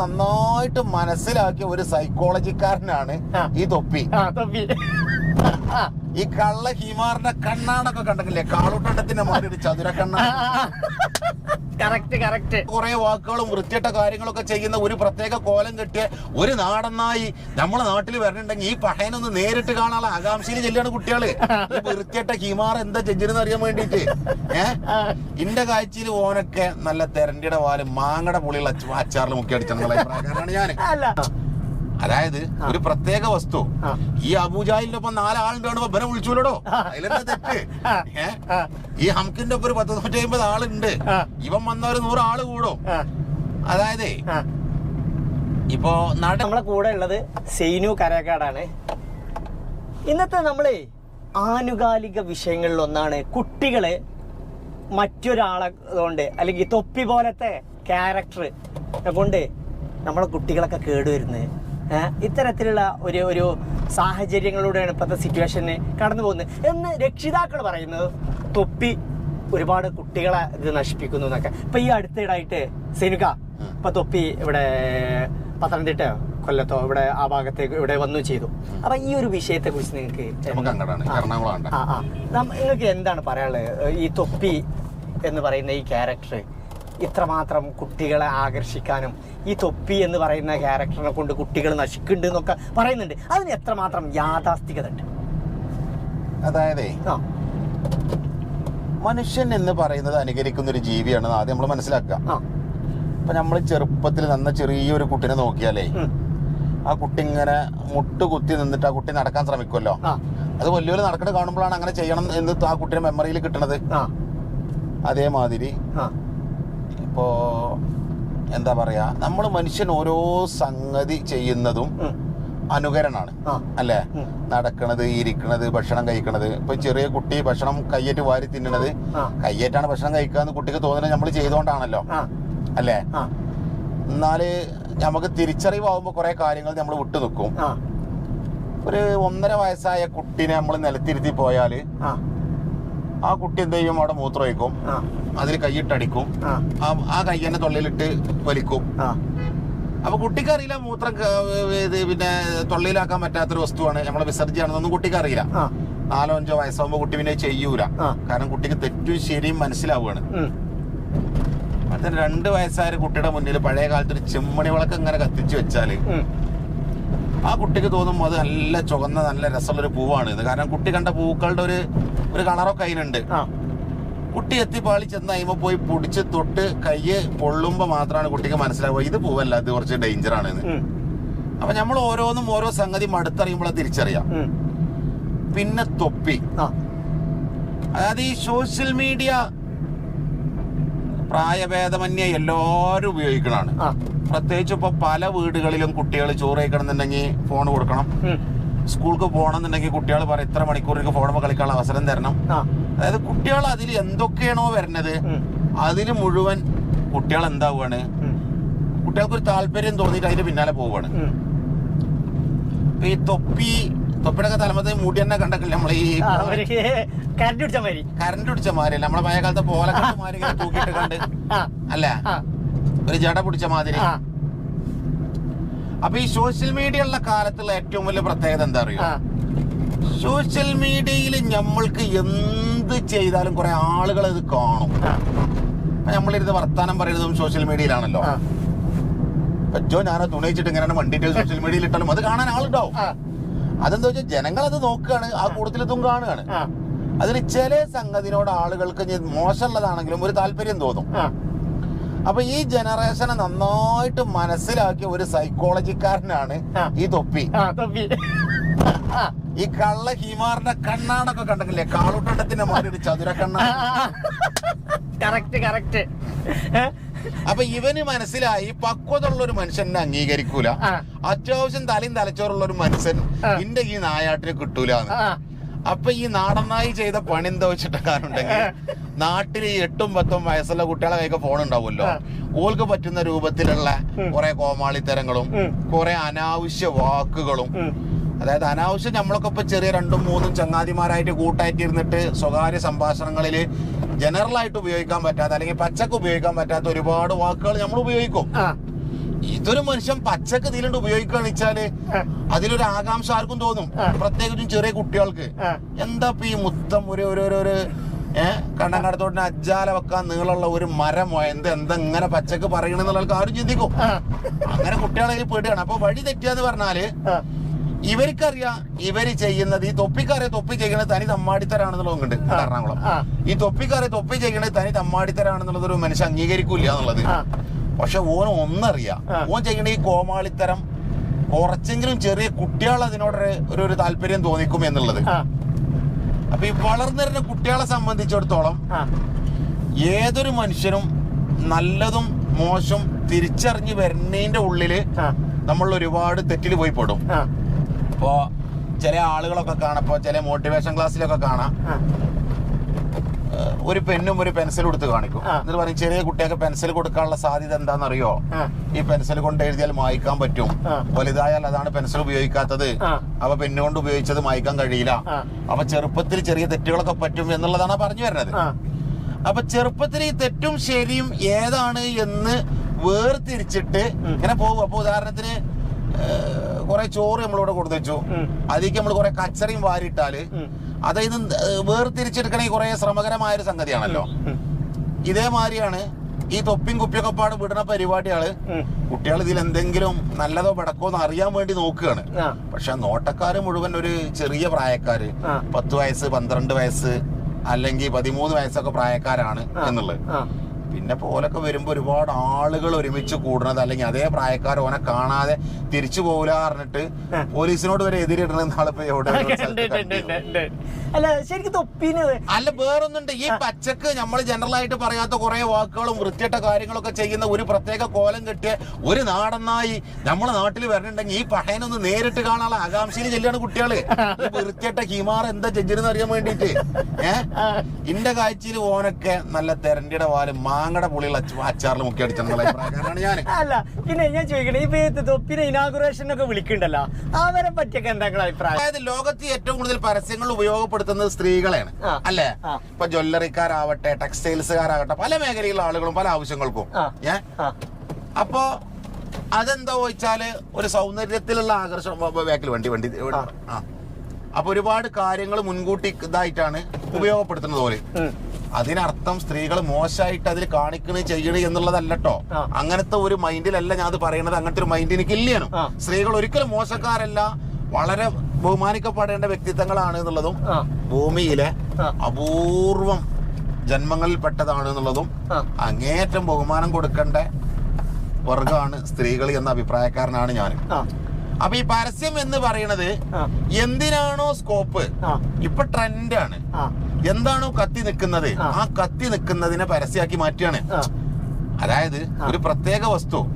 നന്നായിട്ട് മനസ്സിലാക്കിയ ഒരു സൈക്കോളജിക്കാരനാണ് ഈ തൊപ്പി. തൊപ്പി. ഈ കള്ള ഹിമാറിന്റെ കണ്ണാടൊക്കെ കണ്ടില്ലേ കാളുട്ടത്തിന്റെ മാറി ഒരു ചതുര കണ്ണാണ്. Correct correct. കുറെ വാക്കുകളും വൃത്തിയിട്ട കാര്യങ്ങളൊക്കെ ചെയ്യുന്ന ഒരു പ്രത്യേക കോലം കെട്ടിയ ഒരു നാടനായി നമ്മളെ നാട്ടിൽ വരണുണ്ടെങ്കിൽ ഈ പഹയനൊന്ന് നേരിട്ട് കാണാനുള്ള ആകാംക്ഷയിൽ ചെല്ലാണ് കുട്ടികൾ. വൃത്തിയിട്ട ഹിമാർ എന്താ ചെഞ്ചിരുന്ന് അറിയാൻ വേണ്ടിട്ട് ഏഹ് ഇന്റെ കാഴ്ചയിൽ ഓനൊക്കെ നല്ല തെരണ്ടിയുടെ വാൽ മാങ്ങയുടെ പുളിയുള്ള അച്ച- അച്ചാറിൽ മുക്കി അടിച്ചാണ് ഞാൻ അതായത് ഒരു പ്രത്യേക വസ്തു. ഈ അബൂജാഹിലിന്റെ ഒപ്പം നാലാളുണ്ടാണ് ബനെ വിളിച്ചൂലോ അതിലെന്താ തെറ്റ്. ഈ ഹംകിന്റെ ഒപ്പം ഒരു പത്ത് നൂറ്റി അമ്പത് ആളുണ്ട്. ഇവൻ വന്ന ഒരു നൂറ് ആൾ കൂടും. അതായത്. ഇപ്പോ നട നമ്മളെ കൂടെ ഉള്ളത് സെയ്നു കരക്കാടാണ് ഇന്നത്തെ നമ്മളെ ആനുകാലിക വിഷയങ്ങളിൽ ഒന്നാണ് കുട്ടികളെ മറ്റൊരാളെ കൊണ്ട് അല്ലെങ്കിൽ തൊപ്പി പോലത്തെ ക്യാരക്ടർ കൊണ്ട് നമ്മളെ കുട്ടികളൊക്കെ കേടുവരുന്നത്. ഇത്തരത്തിലുള്ള ഒരു ഒരു സാഹചര്യങ്ങളിലൂടെയാണ് ഇപ്പോഴത്തെ സിറ്റുവേഷന് കടന്നു പോകുന്നത്. എന്ന് രക്ഷിതാക്കൾ പറയുന്നത് തൊപ്പി ഒരുപാട് കുട്ടികളെ ഇത് നശിപ്പിക്കുന്നു എന്നൊക്കെ. ഇപ്പൊ ഈ അടുത്തിടായിട്ട് സെനുക ഇപ്പൊ തൊപ്പി ഇവിടെ പത്തനംതിട്ട കൊല്ലത്തോ ഇവിടെ ആ ഭാഗത്തേക്ക് ഇവിടെ വന്നു ചെയ്തു. അപ്പൊ ഈ ഒരു വിഷയത്തെ കുറിച്ച് നിങ്ങൾക്ക് നിങ്ങൾക്ക് എന്താണ് പറയാനുള്ളത്? ഈ തൊപ്പി എന്ന് പറയുന്ന ഈ ക്യാരക്ടർ ഇത്രമാത്രം കുട്ടികളെ ആകർഷിക്കാനും ഈ തൊപ്പി എന്ന് പറയുന്ന ക്യാരക്ടറിനെ കൊണ്ട് കുട്ടികൾ നശിക്കുന്നുണ്ട് എന്നൊക്കെ പറയുന്നുണ്ട്. അതിന് എത്രമാത്രം യാഥാസ്ഥികത ഉണ്ട് അതായത് ആ. മനുഷ്യൻ എന്ന് പറയുന്നത് അനുകരിക്കുന്ന ഒരു ജീവിയാണെന്ന് ആദ്യം നമ്മൾ മനസ്സിലാക്കുക. ആ. ഇപ്പൊ നമ്മൾ ചെറുപ്പത്തിൽ നന്ന ചെറിയൊരു കുട്ടിനെ നോക്കിയാലേ ആ കുട്ടി ഇങ്ങനെ മുട്ട് കുത്തി നിന്നിട്ട് ആ കുട്ടി നടക്കാൻ ശ്രമിക്കുമല്ലോ. അത് വലിയൊരു നടക്കുന്നത് കാണുമ്പോഴാണ് അങ്ങനെ ചെയ്യണം എന്ന് ആ കുട്ടിയുടെ മെമ്മറിയിൽ കിട്ടണത്. അതേമാതിരി ഇപ്പോ എന്താ പറയാ നമ്മൾ മനുഷ്യൻ ഓരോ സംഗതി ചെയ്യുന്നതും അനുകരണാണ് അല്ലെ. നടക്കണത് ഇരിക്കണത് ഭക്ഷണം കഴിക്കണത് ഇപ്പൊ ചെറിയ കുട്ടി ഭക്ഷണം കയ്യേറ്റ് വാരി തിന്നണത് കയ്യേറ്റാണ് ഭക്ഷണം കഴിക്കാന്ന് കുട്ടിക്ക് തോന്നുന്നത് നമ്മൾ ചെയ്തുകൊണ്ടാണല്ലോ അല്ലെ? എന്നാൽ നമുക്ക് തിരിച്ചറിവാകുമ്പോ കുറെ കാര്യങ്ങൾ നമ്മൾ വിട്ടു നിൽക്കും ഒരു ഒന്നര വയസ്സായ കുട്ടീനെ നമ്മൾ നിലത്തിരുത്തി പോയാൽ ആ കുട്ടി എന്ത് ചെയ്യും? അവിടെ മൂത്രം വയ്ക്കും അതിൽ കൈയിട്ടടിക്കും. ആ. കൈ തന്നെ തൊള്ളിയിലിട്ട് വലിക്കും. അപ്പൊ കുട്ടിക്ക് അറിയില്ല മൂത്രം പിന്നെ തൊള്ളിയിലാക്കാൻ പറ്റാത്തൊരു വസ്തുവാണ്. നമ്മളെ വിസർജ്യാണെന്നൊന്നും കുട്ടിക്ക് അറിയില്ല ആ. നാലോ അഞ്ചോ വയസ്സാകുമ്പോ കുട്ടി പിന്നെ ചെയ്യൂല. കാരണം കുട്ടിക്ക് തെറ്റും ശരിയും മനസ്സിലാവുകയാണ്. അത് രണ്ട് വയസ്സായ കുട്ടിയുടെ മുന്നിൽ പഴയ കാലത്ത് ഒരു ചെമ്മണി വിളക്ക് ഇങ്ങനെ കത്തിച്ചു വെച്ചാൽ ആ കുട്ടിക്ക് തോന്നും അത് നല്ല ചുവന്ന നല്ല രസമുള്ളൊരു പൂവാണ് ഇത്. കാരണം കുട്ടി കണ്ട പൂക്കളുടെ ഒരു ഒരു കളറൊക്കെ അതിനുണ്ട്. കുട്ടി എത്തിപ്പാളി ചെന്ന് അയിമ പോയി പൊടിച്ച് തൊട്ട് കയ്യ് പൊള്ളുമ്പോ മാത്രമാണ് കുട്ടിക്ക് മനസ്സിലാവുക. ഇത് പൂവല്ല ഇത് കുറച്ച് ഡേഞ്ചർ ആണ് അപ്പൊ നമ്മൾ ഓരോന്നും ഓരോ സംഗതി മടുത്തറിയുമ്പോൾ തിരിച്ചറിയാം. പിന്നെ തൊപ്പി. അതായത് ഈ സോഷ്യൽ മീഡിയ പ്രായഭേദമന്യ എല്ലാവരും ഉപയോഗിക്കണതാണ്. പ്രത്യേകിച്ച് ഇപ്പൊ പല വീടുകളിലും കുട്ടികൾ ചോറ് കഴിക്കണമെന്നുണ്ടെങ്കിൽ ഫോൺ കൊടുക്കണം. സ്കൂൾക്ക് പോകണമെന്നുണ്ടെങ്കിൽ കുട്ടികൾ പറയും ഇത്ര മണിക്കൂറിലേക്ക് ഫോണുമ്പോൾ കളിക്കാനുള്ള അവസരം തരണം. അതായത് കുട്ടികൾ അതിൽ എന്തൊക്കെയാണോ വരുന്നത് അതിൽ മുഴുവൻ കുട്ടികൾ എന്താവുകയാണ്? കുട്ടികൾക്ക് ഒരു താല്പര്യം തോന്നിയിട്ട് അതിന്റെ പിന്നാലെ പോവുകയാണ്. ഈ തൊപ്പി തൊപ്പിയുടെ ഒക്കെ തലമത്തെ മുടി തന്നെ കണ്ടക്കില്ല നമ്മളെ ഈ കരണ്ട് പിടിച്ച മാതിരി. കറണ്ട് പിടിച്ച മാതിരി നമ്മളെ പഴയ കാലത്തെ പോലെ മാതിരി ഇങ്ങനെ തൂക്കിയിട്ട് കണ്ട്. അല്ലേ? ഒരു ജട പിടിച്ച മാതിരി. അപ്പൊ ഈ സോഷ്യൽ മീഡിയ ഉള്ള കാലത്തുള്ള ഏറ്റവും വലിയ പ്രത്യേകത എന്താ അറിയോ? സോഷ്യൽ മീഡിയയിൽ നമ്മൾക്ക് എന്ത് ചെയ്താലും കുറെ ആളുകൾ ഇത് കാണും. നമ്മളിരുന്ന് വർത്താനം പറയുന്നതും സോഷ്യൽ മീഡിയയിലാണല്ലോ അച്ഛോ ഞാനോ തുണയിച്ചിട്ട് ഇങ്ങനെ വണ്ടിയിട്ട് സോഷ്യൽ മീഡിയയിൽ ഇട്ടാലും അത് കാണാൻ ആളുണ്ടാവും. അതെന്താ വെച്ചാൽ ജനങ്ങൾ അത് നോക്കുകയാണ് ആ കൂട്ടത്തിൽ ഇതും കാണുകയാണ്. അതിന് ചില സംഗതിനോട് ആളുകൾക്ക് മോശമുള്ളതാണെങ്കിലും ഒരു താല്പര്യം തോന്നും. അപ്പൊ ഈ ജനറേഷനെ നന്നായിട്ട് മനസ്സിലാക്കിയ ഒരു സൈക്കോളജിക്കാരനാണ് ഈ തൊപ്പി. തൊപ്പി. ഈ കള്ള ഹിമാറിന്റെ കണ്ണാടൊക്കെ കണ്ടിട്ടില്ലേ? കാളുട്ടത്തിന്റെ മാറി ഒരു ചതുര കണ്ണാ കറക്റ്റ് കറക്റ്റ് അപ്പൊ ഇവന് മനസ്സിലായി പക്വതുള്ള ഒരു മനുഷ്യനെ അംഗീകരിക്കൂല. അത്യാവശ്യം തലയും തലച്ചോറുള്ള ഒരു മനുഷ്യൻ. ഇന്റെ ഈ നായാട്ടിന് കിട്ടൂല ആ. അപ്പൊ ഈ നാടനായി ചെയ്ത പണി എന്താ വെച്ചിട്ടുണ്ടെങ്കിൽ നാട്ടിൽ ഈ എട്ടും പത്തും വയസ്സുള്ള കുട്ടികളെ കൈക്ക് ഫോൺ ഉണ്ടാവുമല്ലോ. ഓൾക്ക് പറ്റുന്ന രൂപത്തിലുള്ള കൊറേ കോമാളിത്തരങ്ങളും. കുറെ അനാവശ്യ വാക്കുകളും. അതായത് അനാവശ്യം നമ്മളൊക്കെ ഇപ്പൊ ചെറിയ രണ്ടും മൂന്നും ചങ്ങാതിമാരായിട്ട് കൂട്ടായിട്ട് ഇരുന്നിട്ട് സ്വകാര്യ സംഭാഷണങ്ങളിൽ ജനറൽ ആയിട്ട് ഉപയോഗിക്കാൻ പറ്റാത്ത അല്ലെങ്കിൽ പച്ചക്ക് ഉപയോഗിക്കാൻ പറ്റാത്ത ഒരുപാട് വാക്കുകൾ നമ്മൾ ഉപയോഗിക്കും. ഇതൊരു മനുഷ്യൻ പച്ചക്ക് ഇതിലുണ്ട് ഉപയോഗിക്കുകയാണ് വെച്ചാൽ അതിലൊരു ആകാംക്ഷ ആർക്കും തോന്നും. പ്രത്യേകിച്ചും ചെറിയ കുട്ടികൾക്ക്. എന്താ ഈ മുത്തം ഒരു ഒരു ഒരു ഏഹ് കണ്ണങ്ങാടത്തോട്ടിന് അജ്ജാല വെക്കാൻ നീളമുള്ള ഒരു മരം എന്ത് എന്താ ഇങ്ങനെ പച്ചക്ക് പറയണെന്നുള്ള ആരും ചിന്തിക്കും. അങ്ങനെ കുട്ടികളെ പേടിയാണ്. അപ്പൊ വഴി തെറ്റിയാന്ന് പറഞ്ഞാൽ ഇവർക്കറിയാം ഇവർ ചെയ്യുന്നത് ഈ തൊപ്പിക്കാരെ തൊപ്പി ചെയ്യണത് തനി തമ്മാടിത്തരാണെന്നുള്ളതുണ്ട്. എറണാകുളം. ഈ തൊപ്പിക്കാരെ തൊപ്പി ചെയ്യണത് തനി തമ്മാടിത്തരാണെന്നുള്ളത് ഒരു മനുഷ്യൻ അംഗീകരിക്കൂല എന്നുള്ളത്. പക്ഷെ ഓൻ ഒന്നറിയാം. ഓൻ ചെയ്യണ ഈ കോമാളിത്തരം കുറച്ചെങ്കിലും ചെറിയ കുട്ടികൾ അതിനോട് ഒരു ഒരു താല്പര്യം തോന്നിക്കും എന്നുള്ളത്. അപ്പൊ ഈ വളർന്നു വരുന്ന കുട്ടികളെ സംബന്ധിച്ചിടത്തോളം ഏതൊരു മനുഷ്യനും നല്ലതും മോശം തിരിച്ചറിഞ്ഞ് വരുന്നതിന്റെ ഉള്ളിൽ നമ്മൾ ഒരുപാട് തെറ്റിൽ പോയി പെടും. അപ്പോ ഇപ്പോ ചില ആളുകളൊക്കെ കാണാം. ചില മോട്ടിവേഷൻ ക്ലാസ്സിലൊക്കെ കാണാം. ഒരു പെന്നും ഒരു പെൻസിൽ കൊടുത്ത് കാണിക്കും. എന്നിട്ട് പറയും ചെറിയ കുട്ടിയൊക്കെ പെൻസിൽ കൊടുക്കാനുള്ള സാധ്യത എന്താണെന്നറിയോ? ഈ പെൻസിൽ കൊണ്ട് എഴുതിയാൽ മായ്ക്കാൻ പറ്റും. വലുതായാൽ അതാണ് പെൻസിൽ ഉപയോഗിക്കാത്തത്. അവ അപ്പൊ പെന്ന് കൊണ്ട് ഉപയോഗിച്ചത് മായ്ക്കാൻ കഴിയില്ല. അവ അപ്പൊ ചെറുപ്പത്തിൽ ചെറിയ തെറ്റുകളൊക്കെ പറ്റും എന്നുള്ളതാണ് പറഞ്ഞു വരുന്നത്. അപ്പൊ ചെറുപ്പത്തിൽ ഈ തെറ്റും ശരിയും ഏതാണ് എന്ന് വേർതിരിച്ചിട്ട് ഇങ്ങനെ പോകും. അപ്പൊ ഉദാഹരണത്തിന് കുറെ ചോറ് നമ്മളിവിടെ കൊടുത്തു വെച്ചു. അതിലേക്ക് നമ്മൾ കുറെ കച്ചറയും വാരിയിട്ടാൽ അതായത് വേർതിരിച്ചെടുക്കണമെങ്കിൽ കുറെ ശ്രമകരമായ ഒരു സംഗതിയാണല്ലോ. ഇതേമാതിരിയാണ് ഈ തൊപ്പിയും കുപ്പിയൊക്കെ പാട് വിടുന്ന പരിപാടികൾ. ഉം. കുട്ടികൾ ഇതിൽ എന്തെങ്കിലും നല്ലതോ പടക്കോ എന്ന് അറിയാൻ വേണ്ടി നോക്കുകയാണ്. പക്ഷെ നോട്ടക്കാര് മുഴുവൻ ഒരു ചെറിയ പ്രായക്കാര്. പത്ത് വയസ്സ് പന്ത്രണ്ട് വയസ്സ് അല്ലെങ്കിൽ പതിമൂന്ന് വയസ്സൊക്കെ പ്രായക്കാരാണ് എന്നുള്ളത്. പിന്നെ പോലൊക്കെ വരുമ്പോൾ ഒരുപാട് ആളുകൾ ഒരുമിച്ച് കൂടുന്നത് അല്ലെങ്കിൽ അതേ പ്രായക്കാർ ഓനെ കാണാതെ തിരിച്ചു പോകില്ല പറഞ്ഞിട്ട് പോലീസിനോട് വരെ എതിരിടുന്ന നാളിപ്പോ എവിടെ അല്ല ശരിക്കും തൊപ്പീനത് അല്ല? വേറൊന്നുണ്ട്. ഈ പച്ചക്ക് നമ്മൾ ജനറൽ ആയിട്ട് പറയാത്ത കുറെ വാക്കുകളും വൃത്തിയിട്ട കാര്യങ്ങളൊക്കെ ചെയ്യുന്ന ഒരു പ്രത്യേക കോലം കെട്ടിയ ഒരു നാടനായി നമ്മളെ നാട്ടിൽ വരണുണ്ടെങ്കിൽ ഈ പഹയനൊന്ന് നേരിട്ട് കാണാനുള്ള ആകാംക്ഷയിൽ ചെല്ലാണ് കുട്ടികൾ. വൃത്തിയിട്ട ഹിമാർ എന്താ ചെഞ്ചിരുന്ന് അറിയാൻ വേണ്ടിട്ട് ഏഹ് ഇന്റെ കാഴ്ചയിൽ ഓനൊക്കെ നല്ല തെരണ്ടിയുടെ വാൽ മാങ്ങയുടെ പുളിയുള്ള അച്ച- അച്ചാറിൽ മുക്കി അടിച്ചാണ് ഞാൻ അല്ല പിന്നെ ഞാൻ ചോദിക്കണേ ഇപ്പൊ തൊപ്പിനെ ഇനാഗുറേഷൻ ഒക്കെ വിളിക്കണ്ടല്ലോ? അവരെ പറ്റിയൊക്കെ എന്താ അഭിപ്രായം? അതായത് ലോകത്ത് ഏറ്റവും കൂടുതൽ പരസ്യങ്ങൾ ഉപയോഗപ്പെടുത്തുന്നത് സ്ത്രീകളെയാണ്. അല്ലേ. ഇപ്പൊ ജ്വല്ലറിക്കാരാവട്ടെ ടെക്സ്റ്റൈൽസുകാരാകട്ടെ പല മേഖലയിലുള്ള ആളുകളും പല ആവശ്യങ്ങൾക്കും. ഏ? അപ്പോ അതെന്താ വെച്ചാൽ ഒരു സൗന്ദര്യത്തിലുള്ള ആകർഷണം ബാക്കിൽ വണ്ടി വണ്ടി അപ്പൊ ഒരുപാട് കാര്യങ്ങൾ മുൻകൂട്ടി ഇതായിട്ടാണ് ഉപയോഗപ്പെടുത്തുന്നത് പോലെ. അതിനർത്ഥം സ്ത്രീകൾ മോശമായിട്ട് അതിൽ കാണിക്കണ് ചെയ്യണ് എന്നുള്ളതല്ലട്ടോ അങ്ങനത്തെ ഒരു മൈൻഡിലല്ല ഞാൻ അത് പറയണത്. അങ്ങനത്തെ ഒരു മൈൻഡ് എനിക്ക് ഇല്ലേനും ആ. സ്ത്രീകൾ ഒരിക്കലും മോശക്കാരല്ല. വളരെ ബഹുമാനിക്കപ്പെടേണ്ട വ്യക്തിത്വങ്ങളാണ് എന്നുള്ളതും ഭൂമിയിലെ അപൂർവം ജന്മങ്ങളിൽ പെട്ടതാണ് എന്നുള്ളതും അങ്ങേറ്റം ബഹുമാനം കൊടുക്കേണ്ട വർഗമാണ് സ്ത്രീകൾ എന്ന അഭിപ്രായക്കാരനാണ് ഞാൻ അപ്പൊ ഈ പരസ്യം എന്ന് പറയുന്നത് എന്തിനാണോ സ്കോപ്പ്? ഇപ്പൊ ട്രെൻഡാണ്. എന്താണോ കത്തി നിൽക്കുന്നത്? ആ. കത്തി നിൽക്കുന്നതിനെ പരസ്യമാക്കി മാറ്റുകയാണ്. ആ, അതായത് ഒരു പ്രത്യേക വസ്തു.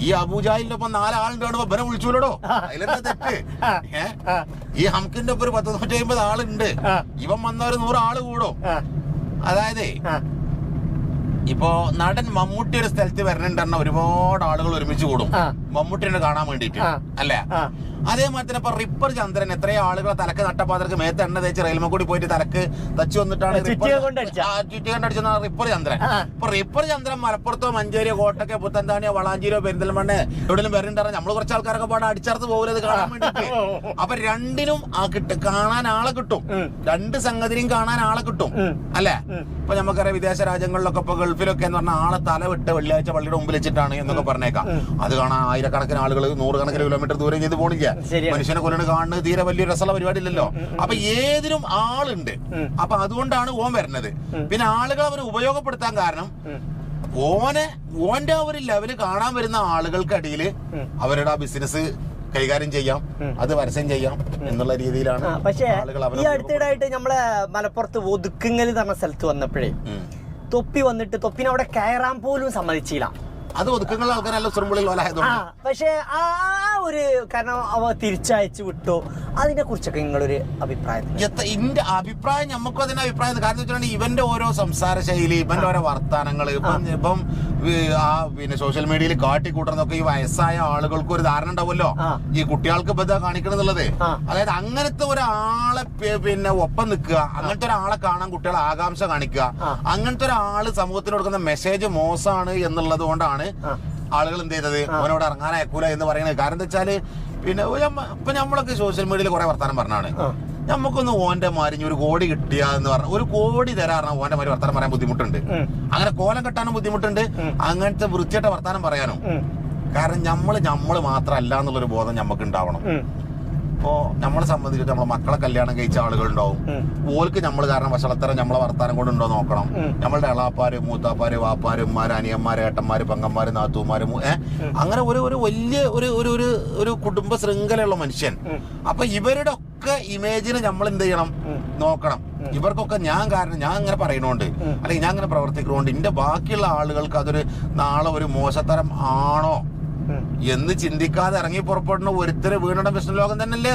ഈ അബൂജാഹിലിന്റെ ഒപ്പം നാലാളുണ്ട് ബനെ വിളിച്ചൂലടോ. ആ. അതിലെന്താ തെറ്റ്. ഈ ഹംകിന്റെ ഒപ്പം ഒരു പത്ത് നൂറ്റി അമ്പത് ആളുണ്ട്. ഇവൻ വന്ന ഒരു നൂറ് ആൾ കൂടും. അതായത് ഇപ്പോ നടൻ മമ്മൂട്ടി ഒരു സ്ഥലത്ത് വരണുണ്ടെന്ന ഒരുപാട് ആളുകൾ ഒരുമിച്ച് കൂടും. മമ്മൂട്ടിനെ കാണാൻ വേണ്ടിട്ട്. അല്ലേ. അതേമാതിരി തന്നെ ഇപ്പൊ റിപ്പർ ചന്ദ്രൻ എത്രയോ ആളുകളെ തലക്ക് നട്ടപ്പാതർക്ക് മേത്ത് എണ്ണ തേച്ച് റെയിൽമ കൂടി പോയിട്ട് തലക്ക് തച്ചു വന്നിട്ടാണ് ചുറ്റിക റിപ്പർ- കൊണ്ടടിച്ചെന്ന ചന്ദ്രൻ. ഇപ്പൊ റിപ്പർ ചന്ദ്രൻ മലപ്പുറത്തോ മഞ്ചേരി കോട്ടക്കോ പുത്തൻതാണിയോ വളാഞ്ചേരിയോ പെരിന്തൽമണ്ണ എവിടെയും വരണ്ടാറ നമ്മൾ കുറച്ച് ആൾക്കാരൊക്കെ പാടെ അടിച്ചർത്ത് പോകരുത് കാണാൻ വേണ്ടിട്ട് അപ്പൊ രണ്ടിനും ആ കിട്ടും കാണാൻ ആളെ കിട്ടും. രണ്ട് സംഗതിയും കാണാൻ ആളെ കിട്ടും. അല്ലെ. ഇപ്പൊ നമുക്കറിയാം വിദേശ രാജ്യങ്ങളിലൊക്കെ ഇപ്പൊ ഗൾഫിലൊക്കെ എന്ന് പറഞ്ഞാൽ ആളെ തല വിട്ട് വെള്ളിയാഴ്ച പള്ളിയുടെ മുമ്പിൽ വെച്ചിട്ടാണ് എന്നൊക്കെ പറഞ്ഞേക്കാം. അത് കാണാൻ ആയിരക്കണക്കിന് ആളുകൾ നൂറുകണക്കിന് കിലോമീറ്റർ ദൂരം ചെയ്ത് പോണില്ല. മനുഷ്യനെ കൊല്ലണ കാണുന്നത് തീരെ വലിയ രസമുള്ള പരിപാടി ഇല്ലല്ലോ അപ്പൊ ഏതിനും ആളുണ്ട്. അപ്പൊ അതുകൊണ്ടാണ് ഓൻ വരുന്നത്. പിന്നെ ആളുകൾ അവന് ഉപയോഗപ്പെടുത്താൻ കാരണം ഓനെ ഓന്റെ ഒരു ലെവൽ കാണാൻ വരുന്ന ആളുകൾക്കിടയിൽ അവരുടെ ആ ബിസിനസ് കൈകാര്യം ചെയ്യാം. അത് പരസ്യം ചെയ്യാം എന്നുള്ള രീതിയിലാണ് പക്ഷേ ഈ അടുത്തിടായിട്ട് നമ്മളെ മലപ്പുറത്ത് ഒതുക്കുങ്ങൽ പറഞ്ഞ സ്ഥലത്ത് വന്നപ്പോഴേ തൊപ്പി വന്നിട്ട് തൊപ്പിനെ അവിടെ കയറാൻ പോലും സമ്മതിച്ചില്ല. അത് ഒതുക്കങ്ങളുടെ ആൾക്കാരല്ല സ്വർമ്മുള്ളിൽ പക്ഷേ ആ ഒരു കാരണം അവ തിരിച്ചയച്ചു വിട്ടു. അതിനെ കുറിച്ചൊക്കെ നിങ്ങളൊരു അഭിപ്രായം എന്റെ അഭിപ്രായം നമുക്ക് അതിന്റെ അഭിപ്രായം. കാരണം വെച്ചിട്ടുണ്ടെങ്കിൽ ഇവന്റെ ഓരോ സംസാര ശൈലി ഇവന്റെ ഓരോ വർത്താനങ്ങൾ ഇപ്പം ഇപ്പം ആ പിന്നെ സോഷ്യൽ മീഡിയയിൽ കാട്ടിക്കൂട്ടുന്നതൊക്കെ ഈ വയസ്സായ ആളുകൾക്ക് ഒരു ധാരണ ഉണ്ടാവുമല്ലോ? ഈ കുട്ടികൾക്ക് ഇപ്പൊ ഇതാ കാണിക്കണെന്നുള്ളത്. അതായത് അങ്ങനത്തെ ഒരാളെ പിന്നെ ഒപ്പം നിൽക്കുക അങ്ങനത്തെ ഒരാളെ കാണാൻ കുട്ടികൾ ആകാംക്ഷ കാണിക്കുക. അങ്ങനത്തെ ഒരാൾ സമൂഹത്തിന് കൊടുക്കുന്ന മെസ്സേജ് മോശമാണ് എന്നുള്ളത് കൊണ്ടാണ്. ആളുകൾ എന്ത് ചെയ്തത്? അവനോട് ഇറങ്ങാൻ അയക്കൂല എന്ന് പറയുന്നത് കാരണം എന്താ വെച്ചാൽ പിന്നെ ഇപ്പൊ നമ്മളൊക്കെ സോഷ്യൽ മീഡിയയിൽ കുറെ വർത്താനം പറഞ്ഞാണ്. നമുക്കൊന്ന് ഓന്റെ മാരി ഒരു കോടി കിട്ടിയ എന്ന് പറഞ്ഞ ഒരു കോടി തരാറാണ് ഓന്റെ മാരി വർത്താനം പറയാൻ ബുദ്ധിമുട്ടുണ്ട്. അങ്ങനെ കോലം കെട്ടാനും ബുദ്ധിമുട്ടുണ്ട്. അങ്ങനത്തെ വൃത്തിയായിട്ട് വർത്താനം പറയാനും. കാരണം നമ്മൾ നമ്മൾ മാത്രമല്ല എന്നുള്ളൊരു ബോധം നമുക്ക് ഉണ്ടാവണം. ഉം. ഇപ്പോ നമ്മളെ സംബന്ധിച്ചിട്ട് നമ്മളെ മക്കളെ കല്യാണം കഴിച്ച ആളുകൾ ഉണ്ടാവും ഓൽക്ക് നമ്മൾ കാരണം വഷളത്തരം നമ്മളെ വർത്താനം കൊണ്ട് ഉണ്ടോ നോക്കണം. നമ്മളുടെ ഇളാപ്പാര് മൂത്താപ്പാര് വാപ്പാര് ഉമ്മാര് അനിയന്മാര് ഏട്ടന്മാര് പെങ്ങന്മാര് നാത്തൂമാര് അങ്ങനെ ഒരു ഒരു വലിയ ഒരു ഒരു ഒരു ഒരു കുടുംബ ശൃംഖലയുള്ള മനുഷ്യൻ. അപ്പൊ ഇവരുടെ ഒക്കെ ഇമേജിന് നമ്മൾ എന്ത് ചെയ്യണം? നോക്കണം. ഇവർക്കൊക്കെ ഞാൻ കാരണം ഞാൻ അങ്ങനെ പറയണോണ്ട്. അല്ലെങ്കിൽ ഞാൻ അങ്ങനെ പ്രവർത്തിക്കുന്നോണ്ട്. എന്റെ ബാക്കിയുള്ള ആളുകൾക്ക് അതൊരു നാളെ ഒരു മോശത്തരം ആണോ. എന്ന് ചിന്തിക്കാതെ ഇറങ്ങി പുറപ്പെടുന്ന ഒരുത്തര് വീണുടെ വിഷ്ണു ലോകം തന്നെ അല്ലേ